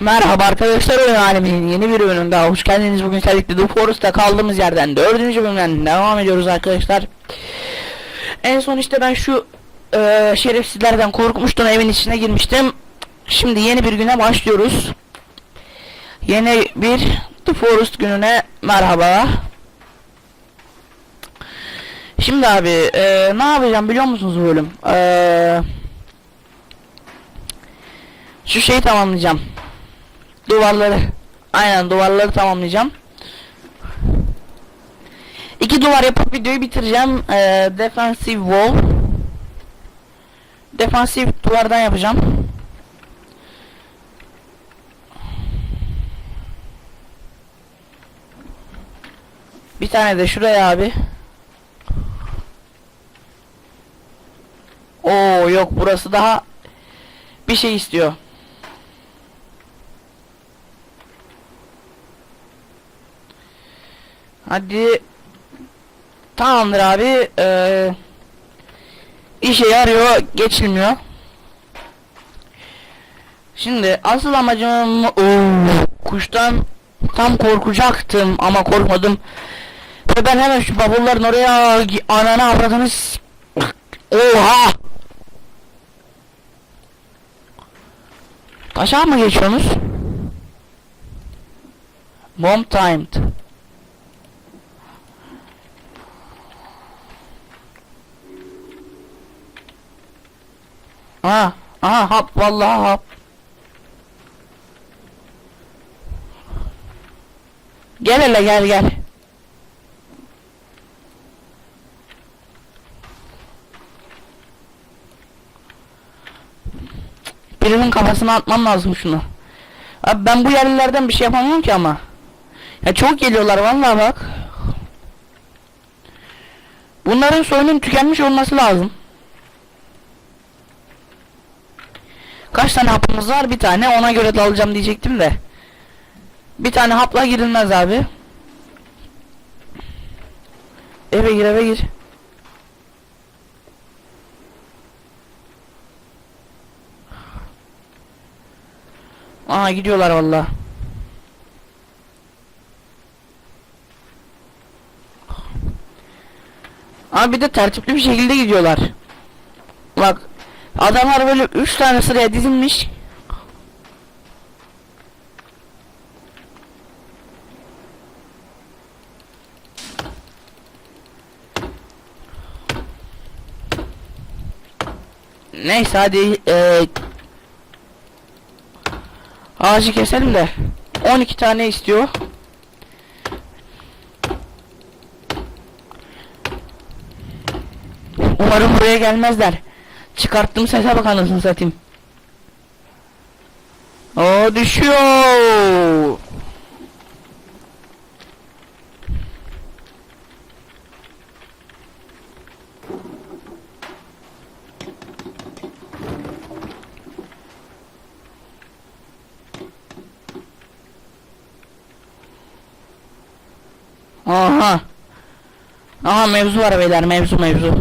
Merhaba arkadaşlar oyun aleminin yeni bir bölümünde hoş geldiniz. Bugün özellikle The Forest'ta kaldığımız yerden dördüncü bölümden devam ediyoruz arkadaşlar. En son işte ben şu e, şerefsizlerden korkmuştum evin içine girmiştim. Şimdi yeni bir güne başlıyoruz. Yeni bir The Forest gününe merhaba Şimdi abi e, ne yapacağım biliyor musunuz bu bölüm? E, Şu şeyi tamamlayacağım. Duvarları. Aynen duvarları tamamlayacağım. İki duvar yapıp videoyu bitireceğim. Ee, defensive wall. Defensive duvardan yapacağım. Bir tane de şuraya abi Oo yok burası daha bir şey istiyor Hadi. Tamamdır abi. Ee, işe yarıyor. Geçilmiyor. Şimdi asıl amacım Oo, kuştan tam korkacaktım ama korkmadım. Ve ben hemen şu bavulların oraya ananı avradınız. Oha! Aşağı mı geçiyorsunuz? Bomb timed. Aha, aha hap vallahi hap. Gel hele gel gel. Birinin kafasına atmam lazım şunu. Abi ben bu yerlilerden bir şey yapamıyorum ki ama. Ya çok geliyorlar vallahi bak. Bunların soyunun tükenmiş olması lazım. Kaç tane hapımız var? Bir tane. Ona göre de alacağım diyecektim de. Bir tane hapla girilmez abi. Eve gir eve gir. Aa gidiyorlar valla. Abi bir de tertipli bir şekilde gidiyorlar. Bak Adamlar böyle üç tane sıraya dizilmiş. Neyse hadi ee, ağacı keselim de 12 tane istiyor. Umarım buraya gelmezler. Çıkarttım sese bak anasını satayım. O düşüyor. Aha. Aha mevzu var beyler mevzu mevzu.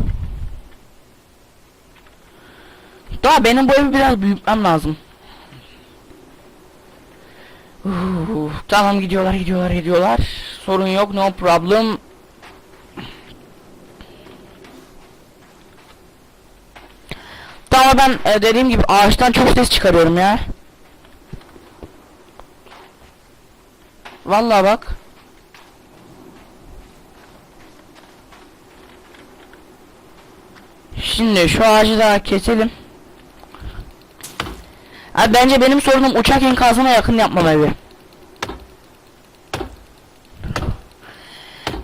Daha benim bu evi biraz büyütmem lazım. Uf, tamam gidiyorlar gidiyorlar gidiyorlar. Sorun yok no problem. Tamam ben e, dediğim gibi ağaçtan çok ses çıkarıyorum ya. Vallahi bak. Şimdi şu ağacı daha keselim. Abi bence benim sorunum uçak enkazına yakın yapmam evi.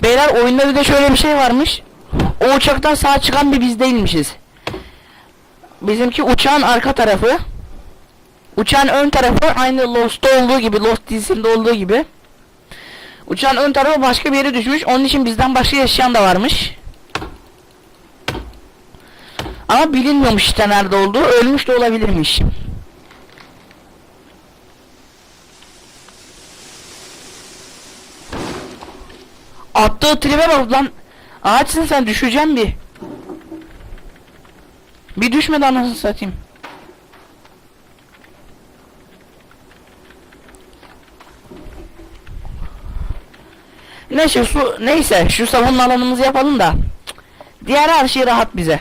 Beyler oyunda bir de şöyle bir şey varmış. O uçaktan sağ çıkan bir biz değilmişiz. Bizimki uçağın arka tarafı. Uçağın ön tarafı aynı Lost'ta olduğu gibi, Lost dizisinde olduğu gibi. Uçağın ön tarafı başka bir yere düşmüş. Onun için bizden başka yaşayan da varmış. Ama bilinmiyormuş işte nerede olduğu. Ölmüş de olabilirmiş. Attığı tribe bak lan. Ağaçsın sen düşeceğim bir. Bir düşmedi anasını satayım. Neyse şu neyse şu savunma alanımızı yapalım da. Diğer her şey rahat bize.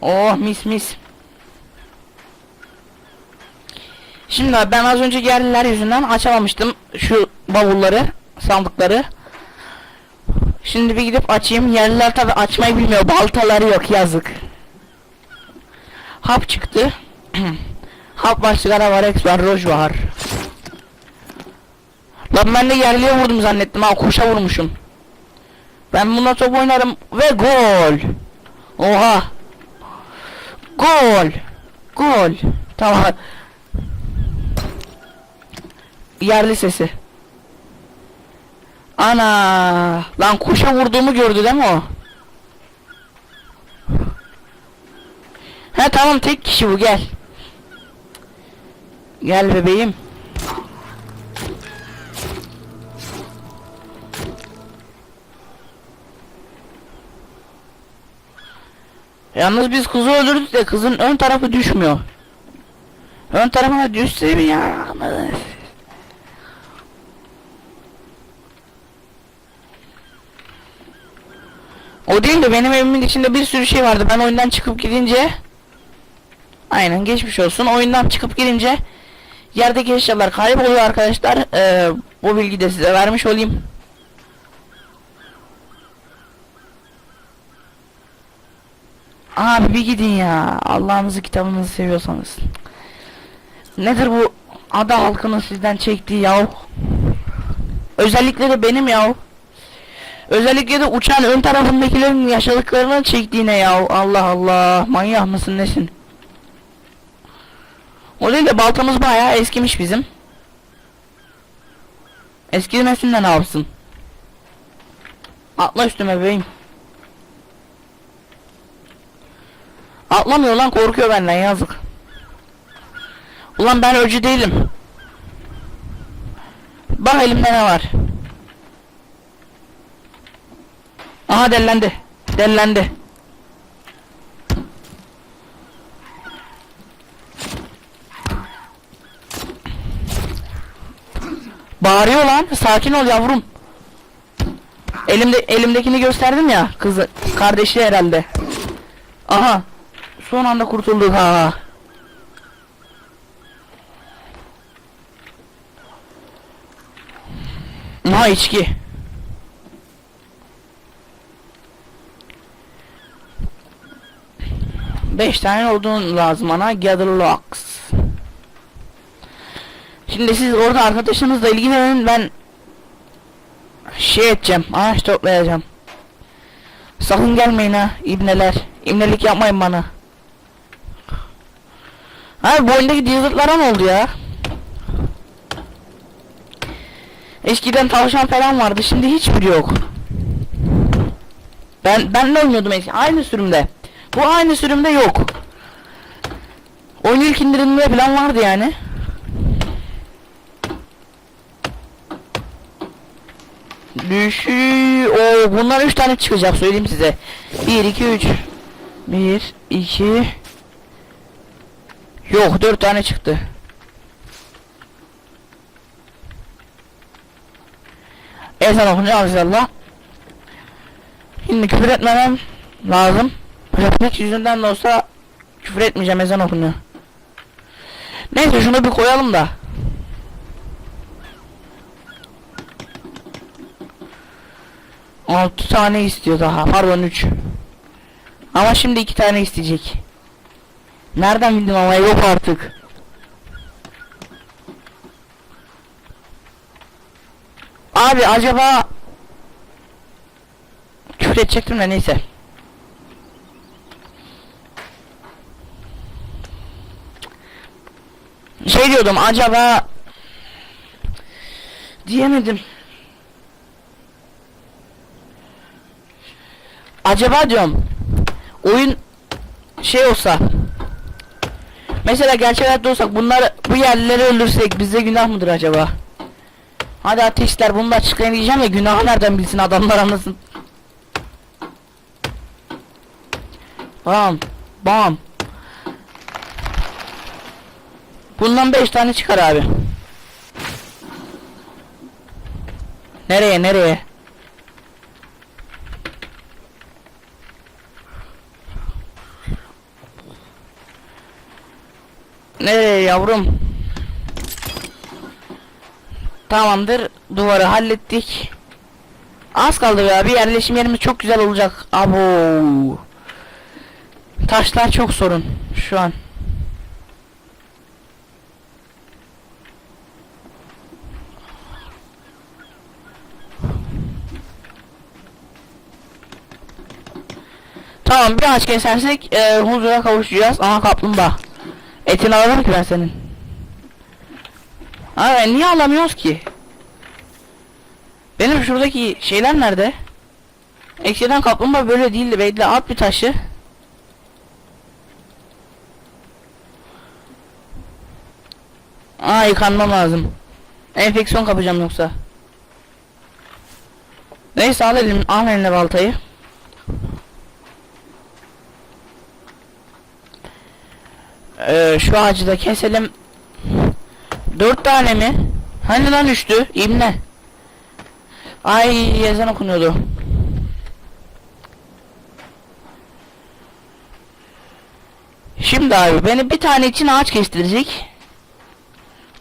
Oh mis mis. Şimdi ben az önce yerliler yüzünden açamamıştım şu bavulları, sandıkları. Şimdi bir gidip açayım. Yerliler tabi açmayı bilmiyor. Baltaları yok yazık. Hap çıktı. Hap var, sigara var, X var, roj var. Lan ben de yerliye vurdum zannettim ha kuşa vurmuşum. Ben bununla top oynarım ve gol. Oha. Gol. Gol. Tamam. Yerli sesi. Ana. Lan kuşa vurduğumu gördü değil mi o? He tamam tek kişi bu gel. Gel bebeğim. Yalnız biz kızı öldürdük de kızın ön tarafı düşmüyor. Ön tarafına düşse mi ya? O değil de benim evimin içinde bir sürü şey vardı. Ben oyundan çıkıp gidince Aynen geçmiş olsun. Oyundan çıkıp gidince yerdeki eşyalar kayboluyor arkadaşlar. Ee, bu bilgi de size vermiş olayım. Abi bir gidin ya. Allah'ınızı kitabınızı seviyorsanız. Nedir bu ada halkının sizden çektiği yav? Özellikle de benim yav. Özellikle de uçan ön tarafındakilerin yaşadıklarını çektiğine yav. Allah Allah. Manyak mısın nesin? O değil de baltamız bayağı eskimiş bizim. Eskimesin de ne yapsın? Atla üstüme bebeğim. Atlamıyor lan korkuyor benden yazık. Ulan ben öcü değilim. Bak elimde ne var. Aha dellendi. Dellendi. Bağırıyor lan. Sakin ol yavrum. Elimde elimdekini gösterdim ya. Kızı kardeşi herhalde. Aha. Son anda kurtulduk ha. Aha içki. Beş tane olduğun lazım ana. Gather locks. Şimdi siz orada arkadaşınızla ilgilenin ben şey edeceğim. Ağaç toplayacağım. Sakın gelmeyin ha ibneler. İbnelik yapmayın bana. Abi bu oyundaki desertlara ne oldu ya? Eskiden tavşan falan vardı şimdi hiçbiri yok. Ben ben de oynuyordum eski aynı sürümde. Bu aynı sürümde yok. Oyun ilk indirimde falan vardı yani. Düşü o bunlar 3 tane çıkacak söyleyeyim size. 1 2 3 1 2 Yok 4 tane çıktı. Ezan okunca inşallah. Şimdi küfür etmemem lazım. Refleks yüzünden de olsa küfür etmeyeceğim ezan okunuyor. Neyse şunu bir koyalım da. Altı tane istiyor daha. Pardon üç. Ama şimdi iki tane isteyecek. Nereden bildim ama yok artık. Abi acaba küfür edecektim de neyse. Şey diyordum acaba diyemedim. Acaba diyorum oyun şey olsa Mesela gerçek hayatta olsak bunlar bu yerlileri öldürsek bize günah mıdır acaba? Hadi ateistler bunu da diyeceğim ya günahı nereden bilsin adamlar anlasın. Bam. Bam. Bundan 5 tane çıkar abi. Nereye nereye? Nereye yavrum? Tamamdır. Duvarı hallettik. Az kaldı ya. Bir yerleşim yerimiz çok güzel olacak. Abo. Taşlar çok sorun şu an. Tamam bir ağaç kesersek e, huzura kavuşacağız. Aha kaplumbağa. Etini alalım ki ben senin. Abi niye alamıyoruz ki? Benim şuradaki şeyler nerede? Eskiden kaplumbağa böyle değildi. Bekle at bir taşı. Aa yıkanmam lazım. Enfeksiyon kapacağım yoksa. Neyse al elim, al eline baltayı. Ee, şu ağacı da keselim. Dört tane mi? Hani lan düştü? İbne. Ay yazan okunuyordu. Şimdi abi beni bir tane için ağaç kestirecek.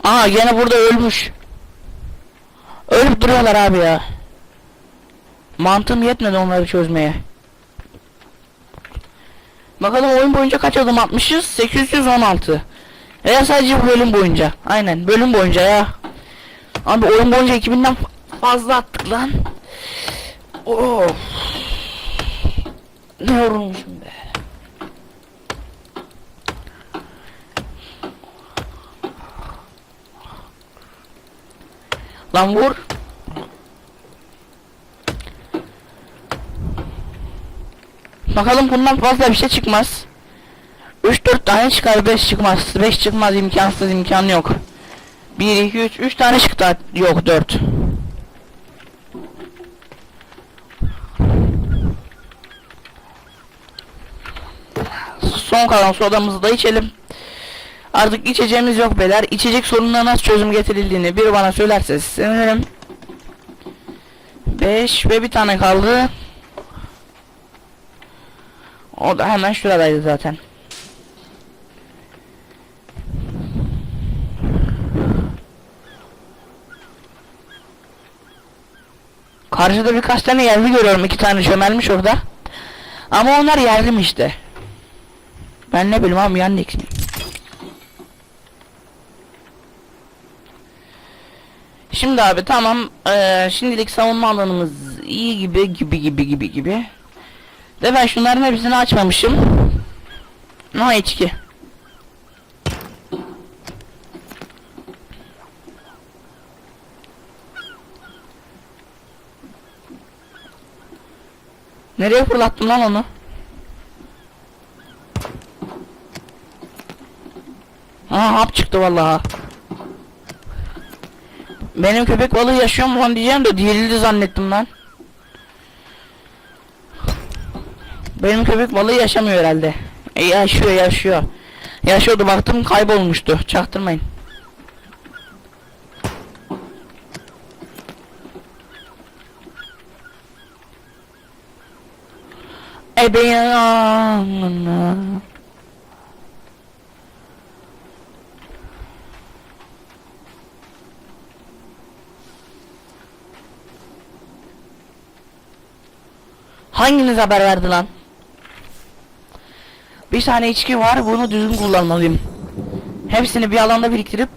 Aa gene burada ölmüş. Ölüp duruyorlar abi ya. Mantığım yetmedi onları çözmeye. Bakalım oyun boyunca kaç adım atmışız? 816. Veya sadece bu bölüm boyunca. Aynen bölüm boyunca ya. Abi oyun boyunca 2000'den fazla attık lan. Oh. Ne yorulmuşum be. Lan vur. Bakalım bundan fazla bir şey çıkmaz. 3-4 tane çıkar 5 çıkmaz. 5 çıkmaz imkansız imkan yok. 1 2 3 3 tane çıktı yok 4. Son kalan sodamızı da içelim. Artık içeceğimiz yok beyler. İçecek sorununa nasıl çözüm getirildiğini biri bana söylerse sevinirim. 5 ve bir tane kaldı. O da hemen şuradaydı zaten. Karşıda birkaç tane yerli görüyorum. iki tane çömelmiş orada. Ama onlar yerli mi işte? Ben ne bileyim abi Yandex mi? Şimdi abi tamam. Eee şimdilik savunma alanımız iyi gibi gibi gibi gibi gibi. De ben şunların hepsini açmamışım. No içki. Nereye fırlattım lan onu? Aa hap çıktı vallahi. Benim köpek balığı yaşıyor mu lan diyeceğim de dirildi zannettim lan. Benim köpek balığı yaşamıyor herhalde. E, yaşıyor yaşıyor. Yaşıyordu baktım kaybolmuştu. Çaktırmayın. Ebeyan. Hanginiz haber verdi lan? Bir tane içki var bunu düzgün kullanmalıyım. Hepsini bir alanda biriktirip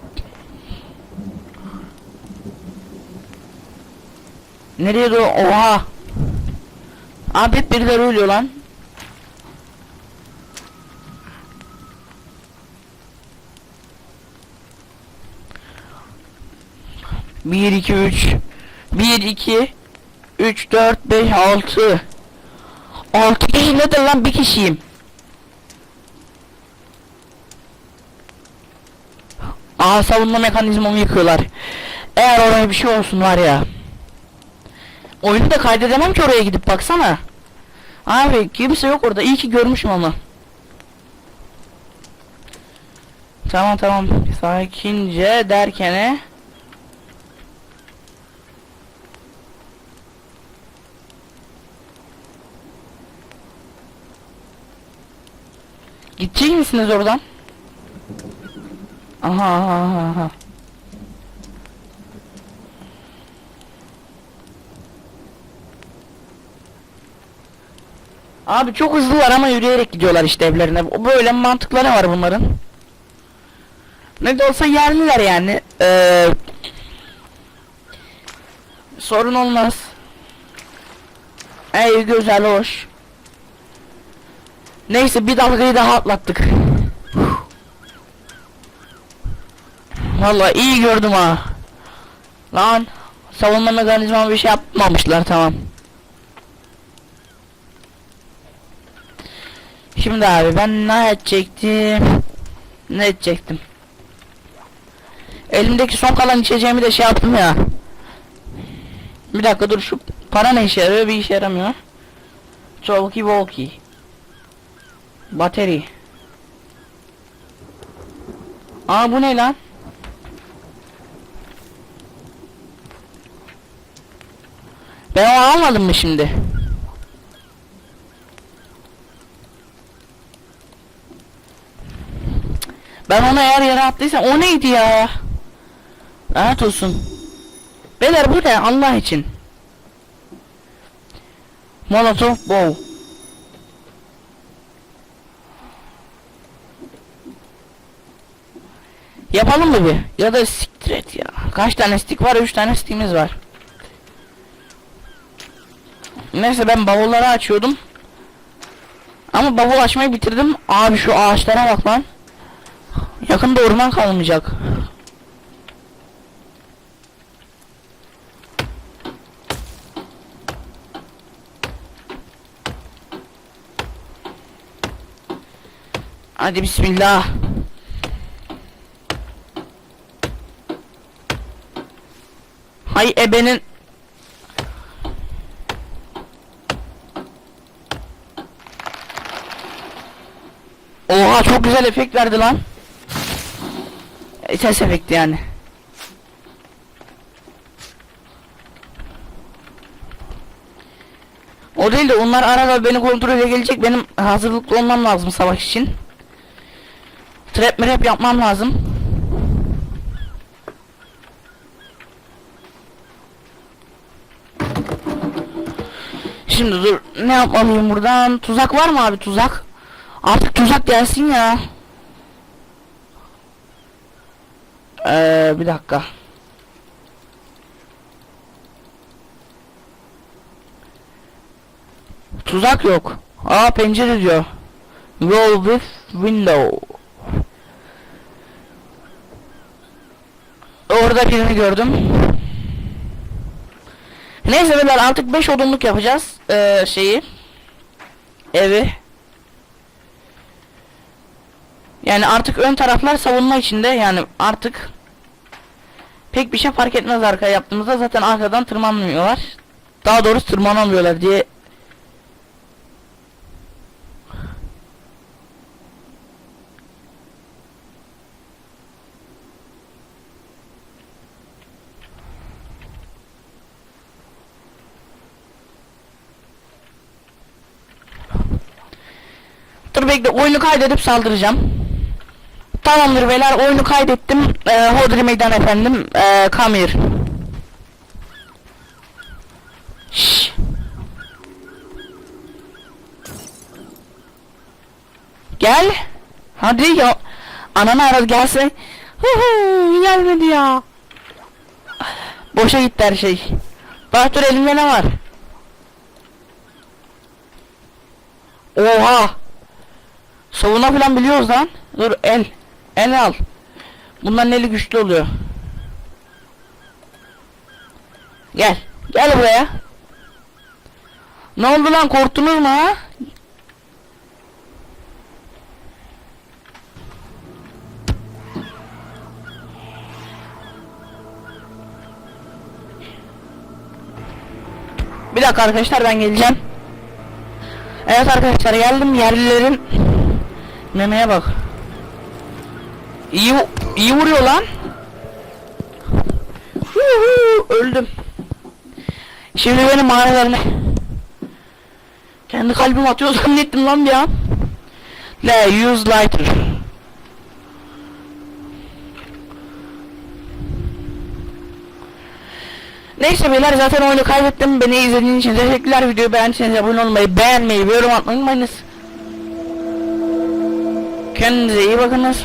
Nereye doğru? Oha! Abi hep birileri ölüyor lan. Bir iki üç. Bir iki. Üç dört beş altı. Altı kişi nedir lan bir kişiyim. Aa savunma mekanizmamı yıkıyorlar. Eğer oraya bir şey olsun var ya. Oyunu da kaydedemem ki oraya gidip baksana. Abi kimse yok orada. İyi ki görmüşüm ama. Tamam tamam. Sakince derkene. Gidecek misiniz oradan? Aha aha aha. Abi çok hızlılar ama yürüyerek gidiyorlar işte evlerine. O Böyle mantıkları var bunların. Ne de olsa yerliler yani. Ee, sorun olmaz. Ey güzel hoş. Neyse bir dalgayı daha atlattık. Vallahi iyi gördüm ha. Lan savunma mekanizma bir şey yapmamışlar tamam. Şimdi abi ben ne edecektim? Ne edecektim? Elimdeki son kalan içeceğimi de şey yaptım ya. Bir dakika dur şu para ne işe yarıyor? Bir işe yaramıyor. Talkie walkie. Bateri. Aa bu ne lan? Ben onu almadım mı şimdi? Ben onu eğer yere attıysam o neydi ya? Lanet olsun. Beyler bu ne Allah için? Molotov bow. Yapalım mı bir? Ya da siktir et ya. Kaç tane stick var? 3 tane stickimiz var. Neyse ben bavulları açıyordum. Ama bavul açmayı bitirdim. Abi şu ağaçlara bak lan. Yakında orman kalmayacak. Hadi bismillah. Hay ebenin Çok güzel efekt verdi lan. E, ses efekti yani. O değil de onlar arada beni kontrole gelecek. Benim hazırlıklı olmam lazım savaş için. Trap mirap yapmam lazım. Şimdi dur ne yapmalıyım buradan? Tuzak var mı abi tuzak? Artık tuzak gelsin ya. Ee, bir dakika. Tuzak yok. Aa pencere diyor. Roll with window. Orada birini gördüm. Neyse beyler artık 5 odunluk yapacağız. Ee, şeyi. Evi. Yani artık ön taraflar savunma içinde yani artık pek bir şey fark etmez arka yaptığımızda zaten arkadan tırmanmıyorlar. Daha doğrusu tırmanamıyorlar diye Dur bekle oyunu kaydedip saldıracağım. Tamamdır beyler oyunu kaydettim. Ee, Hodri meydan efendim. Ee, come. Gel. Hadi ya. Ananı aradı gelse. Hu hu gelmedi ya. Boşa gitti her şey. Bak dur elimde ne var? Oha. Savuna falan biliyoruz lan. Dur el. Ele al. Bunların eli güçlü oluyor. Gel. Gel buraya. Ne oldu lan korktunuz mu ha? Bir dakika arkadaşlar ben geleceğim. Evet arkadaşlar geldim yerlilerin memeye bak. İyi iyi vuruyor lan. Huhu, öldüm. Şimdi benim manelerine kendi kalbim atıyor zannettim lan bir an. La use lighter. Neyse beyler zaten oyunu kaybettim. Beni izlediğiniz için teşekkürler. Videoyu beğendiyseniz abone olmayı, beğenmeyi yorum atmayı unutmayınız. Kendinize iyi bakınız.